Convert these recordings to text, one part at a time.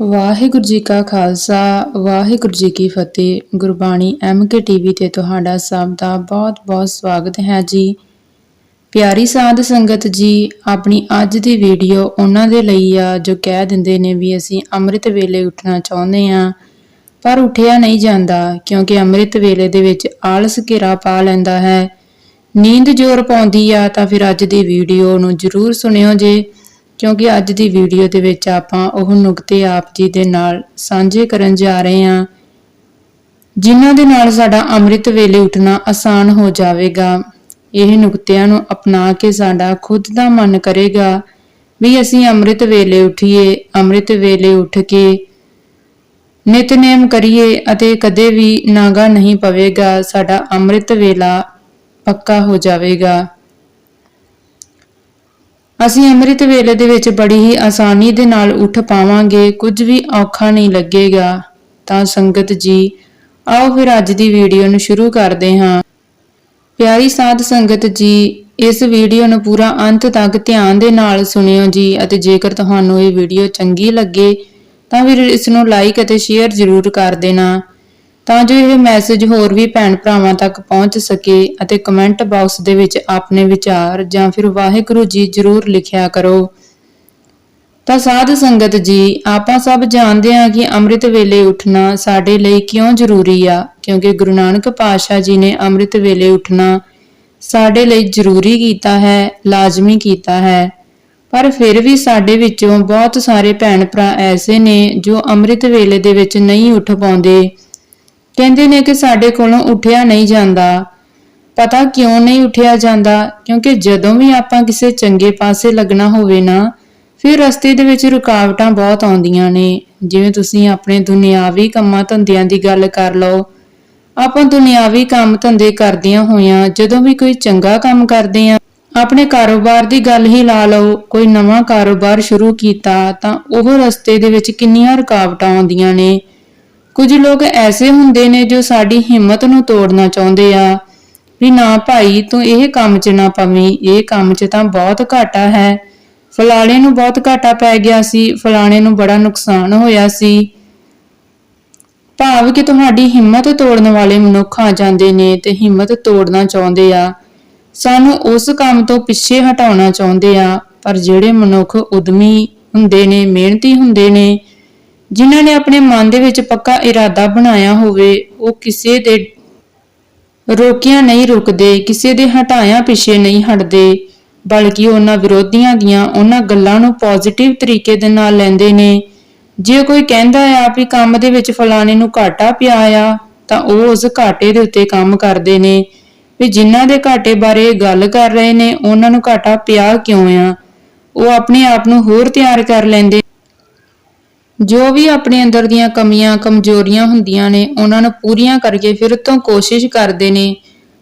ਵਾਹਿਗੁਰੂ ਜੀ ਕਾ ਖਾਲਸਾ, ਵਾਹਿਗੁਰੂ ਜੀ ਕੀ ਫਤਿਹ। Gurbani MK TV ਤੇ ਤੁਹਾਡਾ ਸਭ ਦਾ ਬਹੁਤ-ਬਹੁਤ ਸਵਾਗਤ ਹੈ ਜੀ। ਪਿਆਰੀ ਸਾਧ ਸੰਗਤ ਜੀ, ਆਪਣੀ ਅੱਜ ਦੀ ਵੀਡੀਓ ਉਹਨਾਂ ਦੇ ਲਈ ਆ, ਜੋ ਕਹਿ ਦਿੰਦੇ ਨੇ ਵੀ ਅਸੀਂ ਅੰਮ੍ਰਿਤ ਵੇਲੇ ਉੱਠਣਾ ਚਾਹੁੰਦੇ ਆ ਪਰ ਉੱਠਿਆ ਨਹੀਂ ਜਾਂਦਾ, ਕਿਉਂਕਿ ਅੰਮ੍ਰਿਤ ਵੇਲੇ ਦੇ ਵਿੱਚ ਆਲਸ ਘੇਰਾ ਪਾ ਲੈਂਦਾ ਹੈ। ਨੀਂਦ ਜ਼ੋਰ ਪਾਉਂਦੀ ਆ, ਤਾਂ ਫਿਰ ਅੱਜ ਦੀ ਵੀਡੀਓ ਨੂੰ ਜਰੂਰ ਸੁਣਿਓ ਜੇ। ਕਿਉਂਕਿ ਅੱਜ ਦੀ ਵੀਡੀਓ ਦੇ ਵਿੱਚ ਆਪਾਂ ਉਹ ਨੁਕਤੇ ਆਪ ਜੀ ਦੇ ਨਾਲ ਸਾਂਝੇ ਕਰਨ ਜਾ ਰਹੇ ਹਾਂ। ਜਿਨ੍ਹਾਂ ਦੇ ਨਾਲ ਸਾਡਾ ਅੰਮ੍ਰਿਤ ਵੇਲੇ ਉੱਠਣਾ ਆਸਾਨ ਹੋ ਜਾਵੇਗਾ, ਇਹ ਨੁਕਤਿਆਂ ਨੂੰ ਅਪਣਾ ਕੇ ਸਾਡਾ ਖੁਦ ਦਾ ਮਨ ਕਰੇਗਾ ਵੀ ਅਸੀਂ ਅੰਮ੍ਰਿਤ ਵੇਲੇ ਉਠੀਏ, ਅੰਮ੍ਰਿਤ ਵੇਲੇ ਉੱਠ ਕੇ ਨਿਤਨੇਮ ਕਰੀਏ ਅਤੇ ਕਦੇ ਵੀ ਨਾਗਾ ਨਹੀਂ ਪਵੇਗਾ, ਸਾਡਾ ਅੰਮ੍ਰਿਤ ਵੇਲਾ ਪੱਕਾ ਹੋ ਜਾਵੇਗਾ। ਅਸੀਂ ਅੰਮ੍ਰਿਤ ਵੇਲੇ ਦੇ ਵਿੱਚ ਬੜੀ ਹੀ ਆਸਾਨੀ ਦੇ ਨਾਲ ਉੱਠ ਪਾਵਾਂਗੇ, ਕੁਝ ਵੀ ਔਖਾ ਨਹੀਂ ਲੱਗੇਗਾ। ਤਾਂ ਸੰਗਤ ਜੀ, ਆਓ ਫਿਰ ਅੱਜ ਦੀ ਵੀਡੀਓ ਨੂੰ ਸ਼ੁਰੂ ਕਰਦੇ ਹਾਂ। ਪਿਆਰੀ ਸਾਧ ਸੰਗਤ ਜੀ, ਇਸ ਵੀਡੀਓ ਨੂੰ ਪੂਰਾ ਅੰਤ ਤੱਕ ਧਿਆਨ ਦੇ ਨਾਲ ਸੁਣਿਓ ਜੀ ਅਤੇ ਜੇਕਰ ਤੁਹਾਨੂੰ ਇਹ ਵੀਡੀਓ ਚੰਗੀ ਲੱਗੇ, ਤਾਂ ਫਿਰ ਇਸ ਨੂੰ ਲਾਈਕ ਅਤੇ ਸ਼ੇਅਰ ਜ਼ਰੂਰ ਕਰ ਦੇਣਾ। ਤਾਂ ਜੋ ਇਹ ਮੈਸੇਜ ਹੋਰ ਵੀ ਭੈਣ ਭਰਾਵਾਂ ਤੱਕ ਪਹੁੰਚ ਸਕੇ ਅਤੇ ਕਮੈਂਟ ਬਾਕਸ ਦੇ ਵਿੱਚ ਆਪਣੇ ਵਿਚਾਰ ਜਾਂ ਫਿਰ ਵਾਹਿਗੁਰੂ ਜੀ ਜ਼ਰੂਰ ਲਿਖਿਆ ਕਰੋ। ਤਾਂ ਸਾਧ ਸੰਗਤ ਜੀ, ਆਪਾਂ ਸਭ ਜਾਣਦੇ ਹਾਂ ਕਿ ਅੰਮ੍ਰਿਤ ਵੇਲੇ ਉੱਠਣਾ ਸਾਡੇ ਲਈ ਕਿਉਂ ਜ਼ਰੂਰੀ ਆ? ਕਿਉਂਕਿ ਗੁਰੂ ਨਾਨਕ ਪਾਤਸ਼ਾਹ ਜੀ ਨੇ ਅੰਮ੍ਰਿਤ ਵੇਲੇ ਉੱਠਣਾ ਸਾਡੇ ਲਈ ਜ਼ਰੂਰੀ ਕੀਤਾ ਹੈ, ਲਾਜ਼ਮੀ ਕੀਤਾ ਹੈ। ਪਰ ਫਿਰ ਵੀ ਸਾਡੇ ਵਿੱਚੋਂ ਬਹੁਤ ਸਾਰੇ ਭੈਣ ਭਰਾ ਐਸੇ ਨੇ ਜੋ ਅੰਮ੍ਰਿਤ ਵੇਲੇ ਦੇ ਵਿੱਚ ਨਹੀਂ ਉੱਠ ਪਾਉਂਦੇ। ਕਹਿੰਦੇ ਨੇ ਕਿ ਸਾਡੇ ਕੋਲੋਂ ਉੱਠਿਆ ਨਹੀਂ ਜਾਂਦਾ। ਪਤਾ ਕਿਉਂ ਨਹੀਂ ਉੱਠਿਆ ਜਾਂਦਾ? ਕਿਉਂਕਿ ਜਦੋਂ ਵੀ ਆਪਾਂ ਕਿਸੇ ਚੰਗੇ ਪਾਸੇ ਲੱਗਣਾ ਹੋਵੇ ਨਾ, ਫਿਰ ਰਸਤੇ ਦੇ ਵਿੱਚ ਰੁਕਾਵਟਾਂ ਬਹੁਤ ਆਉਂਦੀਆਂ ਨੇ। ਜਿਵੇਂ ਤੁਸੀਂ ਆਪਣੇ ਦੁਨਿਆਵੀ ਕੰਮਾਂ ਧੰਦਿਆਂ ਦੀ ਗੱਲ ਕਰ ਲਓ। ਆਪਾਂ ਦੁਨਿਆਵੀ ਕੰਮ ਧੰਦੇ ਕਰਦਿਆਂ ਹੋਇਆਂ ਜਦੋਂ ਵੀ ਕੋਈ ਚੰਗਾ ਕੰਮ ਕਰਦੇ ਆ ਆਪਣੇ ਕਾਰੋਬਾਰ ਦੀ ਗੱਲ ਹੀ ਲਾ ਲਓ। ਕੋਈ ਨਵਾਂ ਕਾਰੋਬਾਰ ਸ਼ੁਰੂ ਕੀਤਾ ਤਾਂ ਉਹ ਰਸਤੇ ਦੇ ਵਿੱਚ ਕਿੰਨੀਆਂ ਰੁਕਾਵਟਾਂ ਆਉਂਦੀਆਂ ਨੇ। ਕੁਝ ਲੋਕ ਐਸੇ ਹੁੰਦੇ ਨੇ ਜੋ ਸਾਡੀ ਹਿੰਮਤ ਨੂੰ ਤੋੜਨਾ ਚਾਹੁੰਦੇ ਆ ਵੀ ਨਾ ਭਾਈ, ਤੂੰ ਇਹ ਕੰਮ 'ਚ ਨਾ ਪਵੀਂ, ਇਹ ਕੰਮ 'ਚ ਤਾਂ ਬਹੁਤ ਘਾਟਾ ਹੈ। ਫਲਾਣੇ ਨੂੰ ਬਹੁਤ ਘਾਟਾ ਪੈ ਗਿਆ ਸੀ, ਫਲਾਣੇ ਨੂੰ ਬੜਾ ਨੁਕਸਾਨ ਹੋਇਆ ਸੀ। ਭਾਵ ਕਿ ਤੁਹਾਡੀ ਹਿੰਮਤ ਤੋੜਨ ਵਾਲੇ ਮਨੁੱਖ ਆ ਜਾਂਦੇ ਨੇ ਤੇ ਹਿੰਮਤ ਤੋੜਨਾ ਚਾਹੁੰਦੇ ਆ। ਸਾਨੂੰ ਉਸ ਕੰਮ ਤੋਂ ਪਿੱਛੇ ਹਟਾਉਣਾ ਚਾਹੁੰਦੇ ਆ, ਪਰ ਜਿਹੜੇ ਮਨੁੱਖ ਉਦਮੀ ਹੁੰਦੇ ਨੇ, ਮਿਹਨਤੀ ਹੁੰਦੇ ਨੇ ਜਿਨ੍ਹਾਂ ਨੇ ਆਪਣੇ ਮਨ ਦੇ ਵਿੱਚ ਪੱਕਾ ਇਰਾਦਾ ਬਣਾਇਆ ਹੋਵੇ, ਉਹ ਕਿਸੇ ਦੇ ਰੋਕਿਆਂ ਨਹੀਂ ਰੁਕਦੇ, ਕਿਸੇ ਦੇ ਹਟਾਇਆ ਪਿੱਛੇ ਨਹੀਂ ਹਟਦੇ, ਬਲਕਿ ਉਹਨਾਂ ਵਿਰੋਧੀਆਂ ਦੀਆਂ ਉਹਨਾਂ ਗੱਲਾਂ ਨੂੰ ਪੋਜ਼ਿਟਿਵ ਤਰੀਕੇ ਦੇ ਨਾਲ ਲੈਂਦੇ ਨੇ। ਜੇ ਕੋਈ ਕਹਿੰਦਾ ਆ ਵੀ ਕੰਮ ਦੇ ਵਿੱਚ ਫਲਾਣੇ ਨੂੰ ਘਾਟਾ ਪਿਆ ਆ, ਤਾਂ ਉਹ ਉਸ ਘਾਟੇ ਦੇ ਉੱਤੇ ਕੰਮ ਕਰਦੇ ਨੇ। ਵੀ ਜਿਨ੍ਹਾਂ ਦੇ ਘਾਟੇ ਬਾਰੇ ਗੱਲ ਕਰ ਰਹੇ ਨੇ, ਉਹਨਾਂ ਨੂੰ ਘਾਟਾ ਪਿਆ ਕਿਉਂ ਆ? ਉਹ ਆਪਣੇ ਆਪ ਨੂੰ ਹੋਰ ਤਿਆਰ ਕਰ ਲੈਂਦੇ ਜੋ ਵੀ ਆਪਣੇ ਅੰਦਰ ਦੀਆਂ ਕਮੀਆਂ, ਕਮਜ਼ੋਰੀਆਂ ਹੁੰਦੀਆਂ ਨੇ, ਉਹਨਾਂ ਨੂੰ ਪੂਰੀਆਂ ਕਰਕੇ ਫਿਰ ਤੋਂ ਕੋਸ਼ਿਸ਼ ਕਰਦੇ ਨੇ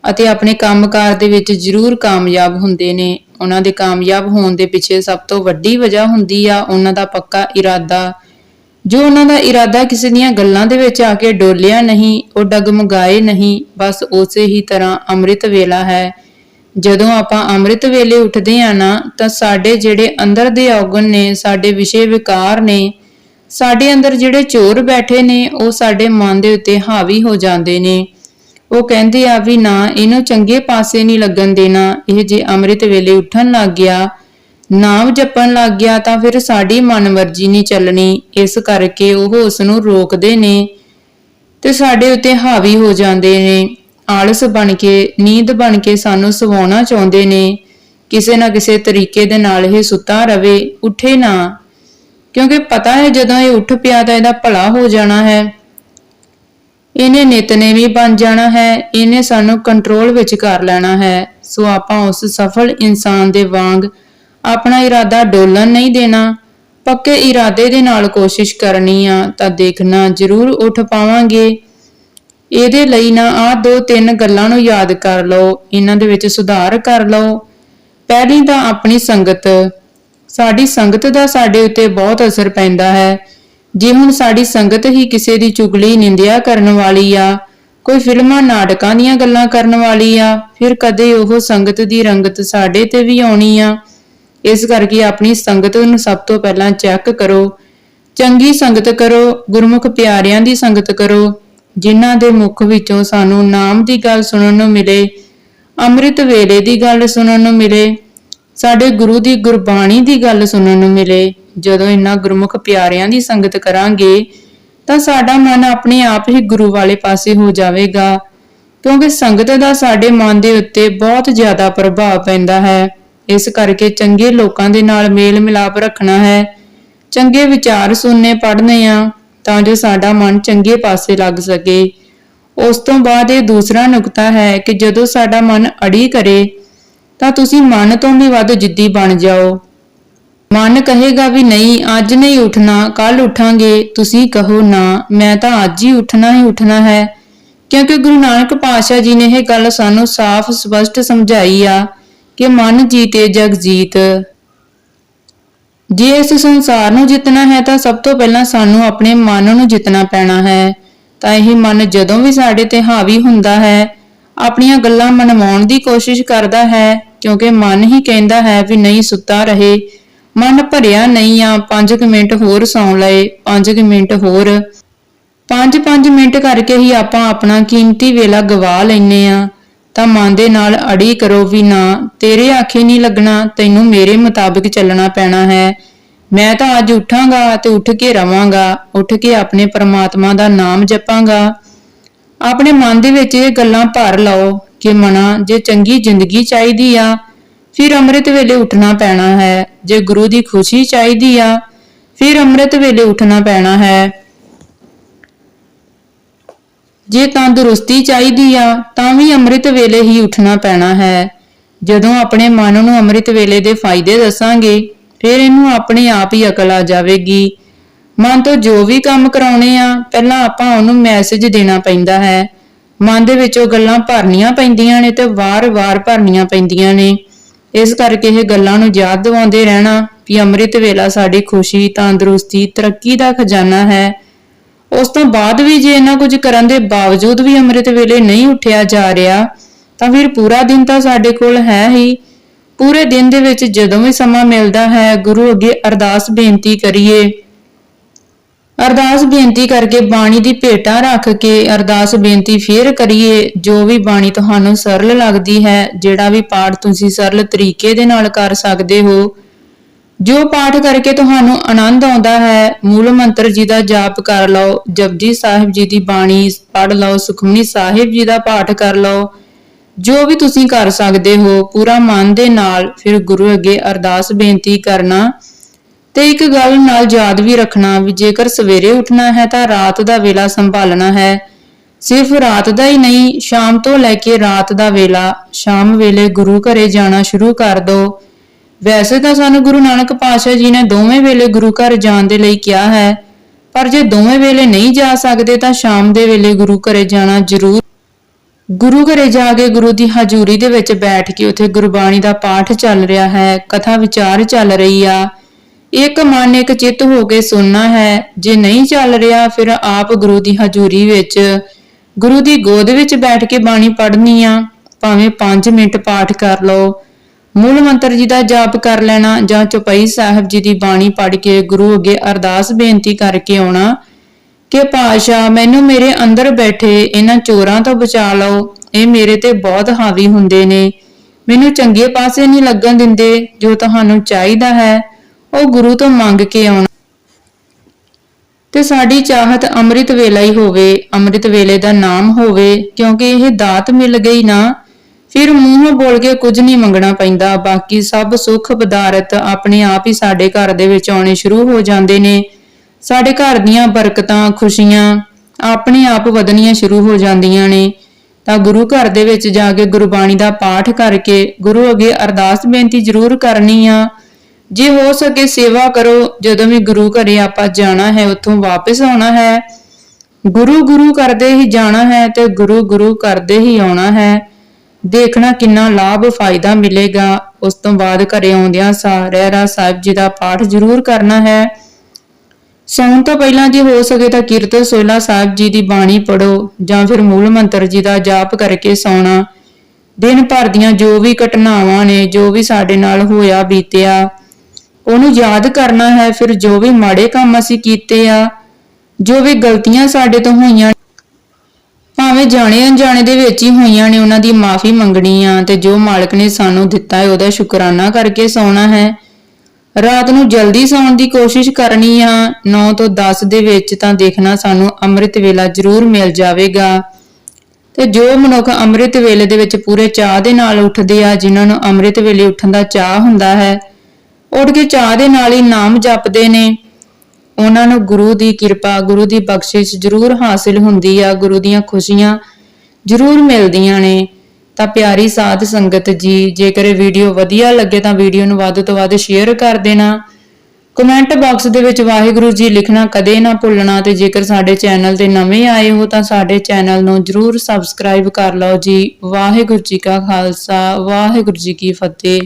ਅਤੇ ਆਪਣੇ ਕੰਮਕਾਰ ਦੇ ਵਿੱਚ ਜ਼ਰੂਰ ਕਾਮਯਾਬ ਹੁੰਦੇ ਨੇ। ਉਹਨਾਂ ਦੇ ਕਾਮਯਾਬ ਹੋਣ ਦੇ ਪਿੱਛੇ ਸਭ ਤੋਂ ਵੱਡੀ ਵਜ੍ਹਾ ਹੁੰਦੀ ਆ ਉਹਨਾਂ ਦਾ ਪੱਕਾ ਇਰਾਦਾ। ਜੋ ਉਹਨਾਂ ਦਾ ਇਰਾਦਾ ਕਿਸੇ ਦੀਆਂ ਗੱਲਾਂ ਦੇ ਵਿੱਚ ਆ ਕੇ ਡੋਲਿਆ ਨਹੀਂ, ਉਹ ਡਗਮਗਾਏ ਨਹੀਂ, ਬਸ ਉਸੇ ਹੀ ਤਰ੍ਹਾਂ ਅੰਮ੍ਰਿਤ ਵੇਲਾ ਹੈ। ਜਦੋਂ ਆਪਾਂ ਅੰਮ੍ਰਿਤ ਵੇਲੇ ਉੱਠਦੇ ਆ ਨਾ, ਤਾਂ ਸਾਡੇ ਜਿਹੜੇ ਅੰਦਰ ਦੇ ਔਗਣ ਨੇ, ਸਾਡੇ ਵਿਸ਼ੇ ਵਿਕਾਰ ਨੇ ਸਾਡੇ ਅੰਦਰ ਜਿਹੜੇ ਚੋਰ ਬੈਠੇ ਨੇ, ਉਹ ਸਾਡੇ ਮਨ ਦੇ ਉੱਤੇ ਹਾਵੀ ਹੋ ਜਾਂਦੇ ਨੇ। ਉਹ ਕਹਿੰਦੇ ਆ ਵੀ ਨਾ, ਇਹਨੂੰ ਚੰਗੇ ਪਾਸੇ ਨਹੀਂ ਲੱਗਣ ਦੇਣਾ। ਇਹ ਜੇ ਅੰਮ੍ਰਿਤ ਵੇਲੇ ਉੱਠਣ ਲੱਗ ਗਿਆ, ਨਾਮ ਜਪਣ ਲੱਗ ਗਿਆ, ਤਾਂ ਫਿਰ ਸਾਡੀ ਮਨਮਰਜ਼ੀ ਨਹੀਂ ਚੱਲਣੀ। ਇਸ ਕਰਕੇ ਉਹ ਉਸ ਨੂੰ ਰੋਕਦੇ ਨੇ ਤੇ ਸਾਡੇ ਉੱਤੇ ਹਾਵੀ ਹੋ ਜਾਂਦੇ ਨੇ। ਆਲਸ ਬਣ ਕੇ, ਨੀਂਦ ਬਣ ਕੇ ਸਾਨੂੰ ਸਵਾਉਣਾ ਚਾਹੁੰਦੇ ਨੇ। ਕਿਸੇ ਨਾ ਕਿਸੇ ਤਰੀਕੇ ਦੇ ਨਾਲ ਇਹ ਸੁੱਤਾ ਰਵੇ। ਉੱਠੇ ਨਾ। ਕਿਉਂਕਿ ਪਤਾ ਹੈ ਜਦੋਂ ਇਹ ਉੱਠ ਪਿਆ ਤਾਂ ਇਹਦਾ ਭਲਾ ਹੋ ਜਾਣਾ ਹੈ। ਇਹਨੇ ਨਿਤਨੇ ਵੀ ਬਣ ਜਾਣਾ ਹੈ। ਇਹਨੇ ਸਾਨੂੰ ਕੰਟਰੋਲ ਵਿੱਚ ਕਰ ਲੈਣਾ ਹੈ। ਸੋ ਆਪਾਂ ਉਸ ਸਫਲ ਇਨਸਾਨ ਦੇ ਵਾਂਗ ਆਪਣਾ ਇਰਾਦਾ ਡੋਲਣ ਨਹੀਂ ਦੇਣਾ। ਪੱਕੇ ਇਰਾਦੇ ਦੇ ਨਾਲ ਕੋਸ਼ਿਸ਼ ਕਰਨੀ ਆ ਤਾਂ ਦੇਖਣਾ ਜ਼ਰੂਰ ਉੱਠ ਪਾਵਾਂਗੇ। ਇਹਦੇ ਲਈ ਨਾ ਆ ਦੋ ਤਿੰਨ ਗੱਲਾਂ ਨੂੰ ਯਾਦ ਕਰ ਲਓ। ਇਹਨਾਂ ਦੇ ਵਿੱਚ ਸੁਧਾਰ ਕਰ ਲਓ। ਪਹਿਲੀ ਤਾਂ ਆਪਣੀ ਸੰਗਤ। ਸਾਡੀ ਸੰਗਤ ਦਾ ਸਾਡੇ ਉੱਤੇ ਬਹੁਤ ਅਸਰ ਪੈਂਦਾ ਹੈ। ਜੇ ਹੁਣ ਸਾਡੀ ਸੰਗਤ ਹੀ ਕਿਸੇ ਦੀ ਚੁਗਲੀ, ਨਿੰਦਿਆ ਕਰਨ ਵਾਲੀ ਆ, ਕੋਈ ਫਿਲਮਾਂ, ਨਾਟਕਾਂ ਦੀਆਂ ਗੱਲਾਂ ਕਰਨ ਵਾਲੀ ਆ, ਫਿਰ ਕਦੇ ਉਹ ਸੰਗਤ ਦੀ ਰੰਗਤ ਸਾਡੇ ਤੇ ਵੀ ਆਉਣੀ ਆ। ਇਸ ਕਰਕੇ ਆਪਣੀ ਸੰਗਤ ਨੂੰ ਸਭ ਤੋਂ ਪਹਿਲਾਂ ਚੈੱਕ ਕਰੋ। ਚੰਗੀ ਸੰਗਤ ਕਰੋ, ਗੁਰਮੁਖ ਪਿਆਰਿਆਂ ਦੀ ਸੰਗਤ ਕਰੋ, ਜਿਨ੍ਹਾਂ ਦੇ ਮੁਖ ਵਿੱਚੋਂ ਸਾਨੂੰ ਨਾਮ ਦੀ ਗੱਲ ਸੁਣਨ ਨੂੰ ਮਿਲੇ, ਅੰਮ੍ਰਿਤ ਵੇਲੇ ਦੀ ਗੱਲ ਸੁਣਨ ਨੂੰ ਮਿਲੇ ਸਾਡੇ ਗੁਰੂ ਦੀ ਗੁਰਬਾਣੀ ਦੀ ਗੱਲ ਸੁਣਨ ਨੂੰ ਮਿਲੇ। ਜਦੋਂ ਇਨ੍ਹਾਂ ਗੁਰਮੁਖ ਪਿਆਰਿਆਂ ਦੀ ਸੰਗਤ ਕਰਾਂਗੇ, ਤਾਂ ਸਾਡਾ ਮਨ ਆਪਣੇ ਆਪ ਹੀ ਗੁਰੂ ਵਾਲੇ ਪਾਸੇ ਹੋ ਜਾਵੇਗਾ, ਕਿਉਂਕਿ ਸੰਗਤ ਦਾ ਸਾਡੇ ਮਨ ਦੇ ਉੱਤੇ ਬਹੁਤ ਜ਼ਿਆਦਾ ਪ੍ਰਭਾਵ ਪੈਂਦਾ ਹੈ। ਇਸ ਕਰਕੇ ਚੰਗੇ ਲੋਕਾਂ ਦੇ ਨਾਲ ਮੇਲ ਮਿਲਾਪ ਰੱਖਣਾ ਹੈ। ਚੰਗੇ ਵਿਚਾਰ ਸੁਣਨੇ, ਪੜ੍ਹਨੇ ਆ, ਤਾਂ ਜੋ ਸਾਡਾ ਮਨ ਚੰਗੇ ਪਾਸੇ ਲੱਗ ਸਕੇ। ਉਸ ਤੋਂ ਬਾਅਦ ਇਹ ਦੂਸਰਾ ਨੁਕਤਾ ਹੈ ਕਿ ਜਦੋਂ ਸਾਡਾ ਮਨ ਅੜੀ ਕਰੇ ਤਾਂ ਤੁਸੀਂ ਮਨ ਤੋਂ ਵੀ ਵੱਧ ਜਿੱਦੀ ਬਣ ਜਾਓ। ਮਨ ਕਹੇਗਾ ਵੀ ਨਹੀਂ, ਅੱਜ ਨਹੀਂ ਉੱਠਣਾ ਕੱਲ ਉੱਠਾਂਗੇ। ਤੁਸੀਂ ਕਹੋ ਨਾ, ਮੈਂ ਤਾਂ ਅੱਜ ਹੀ ਉੱਠਣਾ ਹੀ ਉੱਠਣਾ ਹੈ। ਕਿਉਂਕਿ ਗੁਰੂ ਨਾਨਕ ਪਾਤਸ਼ਾਹ ਜੀ ਨੇ ਇਹ ਗੱਲ ਸਾਨੂੰ ਸਾਫ਼, ਸਪਸ਼ਟ ਸਮਝਾਈ ਆ ਕਿ ਮਨ ਜੀਤੇ ਜਗ ਜੀਤ। ਜੇ ਇਸ ਸੰਸਾਰ ਨੂੰ ਜਿੱਤਣਾ ਹੈ ਤਾਂ ਸਭ ਤੋਂ ਪਹਿਲਾਂ ਸਾਨੂੰ ਆਪਣੇ ਮਨ ਨੂੰ ਜਿੱਤਣਾ ਪੈਣਾ ਹੈ। ਤਾਂ ਇਹ ਮਨ ਜਦੋਂ ਵੀ ਸਾਡੇ ਤੇ ਹਾਵੀ ਹੁੰਦਾ ਹੈ, ਆਪਣੀਆਂ ਗੱਲਾਂ ਮਨਵਾਉਣ ਦੀ ਕੋਸ਼ਿਸ਼ ਕਰਦਾ ਹੈ ਕਿਉਂਕਿ ਮਨ ਹੀ ਕਹਿੰਦਾ ਹੈ ਵੀ ਨਹੀਂ ਸੁੱਤਾ ਰਹੇ। ਮਨ ਭਰਿਆ ਨਹੀਂ ਆ 5 ਮਿੰਟ ਹੋਰ ਸੌਂ ਲਏ 5 ਮਿੰਟ ਹੋਰ। 5-5 ਮਿੰਟ ਕਰਕੇ ਹੀ ਆਪਾਂ ਆਪਣਾ ਕੀਮਤੀ ਵੇਲਾ ਗਵਾ ਲੈਨੇ ਆ। ਤਾਂ ਮਨ ਦੇ ਨਾਲ ਅੜੀ ਕਰੋ ਵੀ ਨਾ, ਤੇਰੇ ਆਖੇ ਨਹੀਂ ਲੱਗਣਾ, ਤੈਨੂੰ ਮੇਰੇ ਮੁਤਾਬਿਕ ਚੱਲਣਾ ਪੈਣਾ ਹੈ। ਮੈਂ ਤਾਂ ਅੱਜ ਉੱਠਾਂਗਾ ਤੇ ਉੱਠ ਕੇ ਰਵਾਂਗਾ, ਉੱਠ ਕੇ ਆਪਣੇ ਪਰਮਾਤਮਾ ਦਾ ਨਾਮ ਜਪਾਂਗਾ। ਆਪਣੇ ਮਨ ਦੇ ਵਿੱਚ ਇਹ ਗੱਲਾਂ ਭਰ ਲਓ ਕਿ ਮਨਾ, ਜੇ ਚੰਗੀ ਜ਼ਿੰਦਗੀ ਚਾਹੀਦੀ ਆ, ਫਿਰ ਅੰਮ੍ਰਿਤ ਵੇਲੇ ਉੱਠਣਾ ਪੈਣਾ ਹੈ। ਜੇ ਗੁਰੂ ਦੀ ਖੁਸ਼ੀ ਚਾਹੀਦੀ ਆ, ਫਿਰ ਅੰਮ੍ਰਿਤ ਵੇਲੇ ਉੱਠਣਾ ਪੈਣਾ ਹੈ। ਜੇ ਤੰਦਰੁਸਤੀ ਚਾਹੀਦੀ ਆ, ਤਾਂ ਵੀ ਅੰਮ੍ਰਿਤ ਵੇਲੇ ਹੀ ਉੱਠਣਾ ਪੈਣਾ ਹੈ। ਜਦੋਂ ਆਪਣੇ ਮਨ ਨੂੰ ਅੰਮ੍ਰਿਤ ਵੇਲੇ ਦੇ ਫਾਇਦੇ ਦੱਸਾਂਗੇ, ਫਿਰ ਇਹਨੂੰ ਆਪਣੇ ਆਪ ਹੀ ਅਕਲ ਆ ਜਾਵੇਗੀ। ਮਨ ਤੋਂ ਜੋ ਵੀ ਕੰਮ ਕਰਾਉਣੇ ਆ, ਪਹਿਲਾਂ ਆਪਾਂ ਉਹਨੂੰ ਮੈਸੇਜ ਦੇਣਾ ਪੈਂਦਾ ਹੈ। ਮਨ ਦੇ ਵਿੱਚੋਂ ਗੱਲਾਂ ਭਰਨੀਆਂ ਪੈਂਦੀਆਂ ਨੇ ਤੇ ਵਾਰ-ਵਾਰ ਭਰਨੀਆਂ ਪੈਂਦੀਆਂ ਨੇ। ਇਸ ਕਰਕੇ ਇਹ ਗੱਲਾਂ ਨੂੰ ਯਾਦ ਦਿਵਾਉਂਦੇ ਰਹਿਣਾ ਕਿ ਅੰਮ੍ਰਿਤ ਵੇਲਾ ਸਾਡੀ ਖੁਸ਼ੀ, ਤੰਦਰੁਸਤੀ, ਤਰੱਕੀ ਦਾ ਖਜ਼ਾਨਾ ਹੈ। ਉਸ ਤੋਂ ਬਾਅਦ ਵੀ ਜੇ ਇਹਨਾਂ ਕੁਝ ਕਰਨ ਦੇ ਬਾਵਜੂਦ ਵੀ ਅੰਮ੍ਰਿਤ ਵੇਲੇ ਨਹੀਂ ਉੱਠਿਆ ਜਾ ਰਿਹਾ, ਤਾਂ ਫਿਰ ਪੂਰਾ ਦਿਨ ਤਾਂ ਸਾਡੇ ਕੋਲ ਹੈ ਹੀ। ਪੂਰੇ ਦਿਨ ਦੇ ਵਿੱਚ ਜਦੋਂ ਵੀ ਸਮਾਂ ਮਿਲਦਾ ਹੈ, ਗੁਰੂ ਅੱਗੇ ਅਰਦਾਸ ਬੇਨਤੀ ਕਰੀਏ। ਅਰਦਾਸ ਬੇਨਤੀ ਕਰਕੇ ਬਾਣੀ ਦੀ ਭੇਟਾ ਰੱਖ ਕੇ ਅਰਦਾਸ ਬੇਨਤੀ ਫੇਰ ਕਰੀਏ, ਜੋ ਵੀ ਬਾਣੀ ਤੁਹਾਨੂੰ ਸਰਲ ਲੱਗਦੀ ਹੈ, ਜਿਹੜਾ ਵੀ ਪਾਠ ਤੁਸੀਂ ਸਰਲ ਤਰੀਕੇ ਦੇ ਨਾਲ ਕਰ ਸਕਦੇ ਹੋ। ਜੋ ਪਾਠ ਕਰਕੇ ਤੁਹਾਨੂੰ ਆਨੰਦ ਆਉਂਦਾ ਹੈ, ਮੂਲ ਮੰਤਰ ਜੀ ਦਾ ਜਾਪ ਕਰ ਲਓ, ਜਪਜੀ ਸਾਹਿਬ ਜੀ ਦੀ ਬਾਣੀ ਪੜ੍ਹ ਲਓ, ਸੁਖਮਨੀ ਸਾਹਿਬ ਜੀ ਦਾ ਪਾਠ ਕਰ ਲਓ, ਜੋ ਵੀ ਤੁਸੀਂ ਕਰ ਸਕਦੇ ਹੋ, ਪੂਰਾ ਮਨ ਦੇ ਨਾਲ ਫਿਰ ਗੁਰੂ ਅੱਗੇ ਅਰਦਾਸ ਬੇਨਤੀ ਕਰਨਾ। ਤੇ ਇੱਕ ਗੱਲ ਨਾਲ ਯਾਦ ਵੀ ਰੱਖਣਾ ਵੀ ਜੇਕਰ ਸਵੇਰੇ ਉੱਠਣਾ ਹੈ ਤਾਂ ਰਾਤ ਦਾ ਵੇਲਾ ਸੰਭਾਲਣਾ ਹੈ। ਸਿਰਫ ਰਾਤ ਦਾ ਹੀ ਨਹੀਂ, ਸ਼ਾਮ ਤੋਂ ਲੈ ਕੇ ਰਾਤ ਦਾ ਵੇਲਾ, ਸ਼ਾਮ ਵੇਲੇ ਗੁਰੂ ਘਰੇ ਜਾਣਾ ਸ਼ੁਰੂ ਕਰ ਦਿਓ ਵੈਸੇ ਤਾਂ ਸਾਨੂੰ ਗੁਰੂ ਨਾਨਕ ਪਾਤਸ਼ਾਹ ਜੀ ਨੇ ਦੋਵੇਂ ਵੇਲੇ ਗੁਰੂ ਘਰ ਜਾਣ ਦੇ ਲਈ ਕਿਹਾ ਹੈ, ਪਰ ਜੇ ਦੋਵੇਂ ਵੇਲੇ ਨਹੀਂ ਜਾ ਸਕਦੇ ਤਾਂ ਸ਼ਾਮ ਦੇ ਵੇਲੇ ਗੁਰੂ ਘਰੇ ਜਾਣਾ ਜ਼ਰੂਰ। ਗੁਰੂ ਘਰੇ ਜਾ ਕੇ ਗੁਰੂ ਦੀ ਹਜ਼ੂਰੀ ਦੇ ਵਿੱਚ ਬੈਠ ਕੇ ਉੱਥੇ ਗੁਰਬਾਣੀ ਦਾ ਪਾਠ ਚੱਲ ਰਿਹਾ ਹੈ, ਕਥਾ ਵਿਚਾਰ ਚੱਲ ਰਹੀ ਆ। ਇੱਕ ਮਨ ਇੱਕ ਚਿੱਤ ਹੋ ਕੇ ਸੁਣਨਾ ਹੈ। ਜੇ ਨਹੀਂ ਚੱਲ ਰਿਹਾ, ਫਿਰ ਆਪ ਗੁਰੂ ਦੀ ਹਜ਼ੂਰੀ ਵਿੱਚ, ਗੁਰੂ ਦੀ ਗੋਦ ਵਿੱਚ ਬੈਠ ਕੇ ਬਾਣੀ ਪੜ੍ਹਨੀ ਆ। ਭਾਵੇਂ 5 ਮਿੰਟ ਪਾਠ ਕਰ ਲਓ। ਮੂਲ ਮੰਤਰ ਜੀ ਦਾ ਜਾਪ ਕਰ ਲੈਣਾ ਜਾਂ ਚੁਪਈ ਸਾਹਿਬ ਜੀ ਦੀ ਬਾਣੀ ਪੜ੍ਹ ਕੇ ਗੁਰੂ ਅੱਗੇ ਅਰਦਾਸ ਬੇਨਤੀ ਕਰਕੇ ਆਉਣਾ ਕਿ ਪਾਸ਼ਾ ਮੈਨੂੰ ਮੇਰੇ ਅੰਦਰ ਬੈਠੇ ਇਹਨਾਂ ਚੋਰਾਂ ਤੋਂ ਬਚਾ ਲਓ। ਇਹ ਮੇਰੇ ਤੇ ਬਹੁਤ ਹਾਵੀ ਹੁੰਦੇ ਨੇ। ਮੈਨੂੰ ਚੰਗੇ ਪਾਸੇ ਨਹੀਂ ਲੱਗਣ ਦਿੰਦੇ ਜੋ ਤੁਹਾਨੂੰ ਚਾਹੀਦਾ ਹੈ। ਉਹ ਗੁਰੂ ਤੋਂ ਮੰਗ ਕੇ ਆਉਣਾ। ਤੇ ਸਾਡੀ ਚਾਹਤ ਅੰਮ੍ਰਿਤ ਵੇਲਾ ਹੀ ਹੋਵੇ, ਅੰਮ੍ਰਿਤ ਵੇਲੇ ਦਾ ਨਾਮ ਹੋਵੇ, ਕਿਉਂਕਿ ਇਹ ਦਾਤ ਮਿਲ ਗਈ ਨਾ, ਫਿਰ ਮੂੰਹ ਬੋਲ ਕੇ ਕੁਝ ਨਹੀਂ ਮੰਗਣਾ ਪੈਂਦਾ। ਬਾਕੀ ਸਭ ਸੁੱਖ ਪਦਾਰਥ ਆਪਣੇ ਆਪ ਹੀ ਸਾਡੇ ਘਰ ਦੇ ਵਿੱਚ ਆਉਣੇ ਸ਼ੁਰੂ ਹੋ ਜਾਂਦੇ ਨੇ। ਸਾਡੇ ਘਰ ਦੀਆਂ ਬਰਕਤਾਂ, ਖੁਸ਼ੀਆਂ ਆਪਣੇ ਆਪ ਵਧਣੀਆਂ ਸ਼ੁਰੂ ਹੋ ਜਾਂਦੀਆਂ ਨੇ। ਤਾਂ ਗੁਰੂ ਘਰ ਦੇ ਵਿੱਚ ਜਾ ਕੇ ਗੁਰਬਾਣੀ ਦਾ ਪਾਠ ਕਰਕੇ ਗੁਰੂ ਅੱਗੇ ਅਰਦਾਸ ਬੇਨਤੀ ਜ਼ਰੂਰ ਕਰਨੀ ਆ ਜੇ ਹੋ ਸਕੇ ਸੇਵਾ ਕਰੋ, ਜਦੋਂ ਵੀ ਗੁਰੂ ਘਰੇ ਆਪਾਂ ਜਾਣਾ ਹੈ, ਉੱਥੋਂ ਵਾਪਸ ਆਉਣਾ ਹੈ। ਗੁਰੂ ਗੁਰੂ ਕਰਦੇ ਹੀ ਜਾਣਾ ਹੈ ਤੇ ਗੁਰੂ ਗੁਰੂ ਕਰਦੇ ਹੀ ਆਉਣਾ ਹੈ। ਦੇਖਣਾ ਕਿੰਨਾ ਲਾਭ ਫਾਇਦਾ ਮਿਲੇਗਾ। ਉਸ ਤੋਂ ਬਾਅਦ ਘਰੇ ਆਉਂਦਿਆਂ ਸਾਰ ਰਹਿਰਾ ਸਾਹਿਬ ਜੀ ਦਾ ਪਾਠ ਜ਼ਰੂਰ ਕਰਨਾ ਹੈ। ਸੌਣ ਤੋਂ ਪਹਿਲਾਂ ਜੇ ਹੋ ਸਕੇ ਤਾਂ ਕੀਰਤਨ ਸੋਲਾ ਸਾਹਿਬ ਜੀ ਦੀ ਬਾਣੀ ਪੜੋ ਜਾਂ ਫਿਰ ਮੂਲ ਮੰਤਰ ਜੀ ਦਾ ਜਾਪ ਕਰਕੇ ਸੌਣਾ। ਦਿਨ ਭਰ ਦੀਆਂ ਜੋ ਵੀ ਘਟਨਾਵਾਂ ਨੇ, ਜੋ ਵੀ ਸਾਡੇ ਨਾਲ ਹੋਇਆ ਬੀਤਿਆ ਉਹਨੂੰ ਯਾਦ ਕਰਨਾ ਹੈ, ਫਿਰ ਜੋ ਵੀ ਮਾੜੇ ਕੰਮ ਅਸੀਂ ਕੀਤੇ ਆ, ਜੋ ਵੀ ਗਲਤੀਆਂ ਸਾਡੇ ਤੋਂ ਹੋਈਆਂ, ਭਾਵੇਂ ਜਾਣੇ ਅਣਜਾਣੇ ਦੇ ਵਿੱਚ ਹੀ ਹੋਈਆਂ ਨੇ, ਉਹਨਾਂ ਦੀ ਮਾਫੀ ਮੰਗਣੀ ਆ, ਤੇ ਜੋ ਮਾਲਕ ਨੇ ਸਾਨੂੰ ਦਿੱਤਾ ਹੈ, ਉਹਦਾ ਸ਼ੁਕਰਾਨਾ ਕਰਕੇ ਸੌਣਾ ਹੈ। ਰਾਤ ਨੂੰ ਜਲਦੀ ਸੌਣ ਦੀ ਕੋਸ਼ਿਸ਼ ਕਰਨੀ ਆ 9 ਤੋਂ 10 ਦੇ ਵਿੱਚ ਤਾਂ ਦੇਖਣਾ ਸਾਨੂੰ ਅੰਮ੍ਰਿਤ ਵੇਲਾ ਜ਼ਰੂਰ ਮਿਲ ਜਾਵੇਗਾ। ਤੇ ਜੋ ਮਨੁੱਖ ਅੰਮ੍ਰਿਤ ਵੇਲੇ ਦੇ ਵਿੱਚ ਪੂਰੇ ਚਾਹ ਦੇ ਨਾਲ ਉੱਠਦੇ ਆ, ਜਿਨ੍ਹਾਂ ਨੂੰ ਅੰਮ੍ਰਿਤ ਵੇਲੇ ਉੱਠਣ ਦਾ ਚਾਹ ਹੁੰਦਾ ਹੈ ਉੱਠ ਕੇ ਚਾਹ ਦੇ ਨਾਲ ਹੀ ਨਾਮ ਜਪਦੇ ਨੇ। ਉਹਨਾਂ ਨੂੰ ਗੁਰੂ ਦੀ ਕਿਰਪਾ, ਗੁਰੂ ਦੀ ਬਖਸ਼ਿਸ਼ ਜ਼ਰੂਰ ਹਾਸਿਲ ਹੁੰਦੀ ਆ, ਗੁਰੂ ਦੀਆਂ ਖੁਸ਼ੀਆਂ ਜ਼ਰੂਰ ਮਿਲਦੀਆਂ ਨੇ। ਤਾਂ ਪਿਆਰੀ ਸਾਧ ਸੰਗਤ ਜੀ, ਜੇਕਰ ਇਹ ਵੀਡੀਓ ਵਧੀਆ ਲੱਗੇ ਤਾਂ ਵੀਡੀਓ ਨੂੰ ਵੱਧ ਤੋਂ ਵੱਧ ਸ਼ੇਅਰ ਕਰ ਦੇਣਾ। ਕਮੈਂਟ ਬਾਕਸ ਦੇ ਵਿੱਚ ਵਾਹਿਗੁਰੂ ਜੀ ਲਿਖਣਾ ਕਦੇ ਨਾ ਭੁੱਲਣਾ ਤੇ ਜੇਕਰ ਸਾਡੇ ਚੈਨਲ ਤੇ ਨਵੇਂ ਆਏ ਹੋ ਤਾਂ ਸਾਡੇ ਚੈਨਲ ਨੂੰ ਜਰੂਰ ਸਬਸਕ੍ਰਾਈਬ ਕਰ ਲਓ ਜੀ। ਵਾਹਿਗੁਰੂ ਜੀ ਕਾ ਖਾਲਸਾ, ਵਾਹਿਗੁਰੂ ਜੀ ਕੀ ਫਤਿਹ।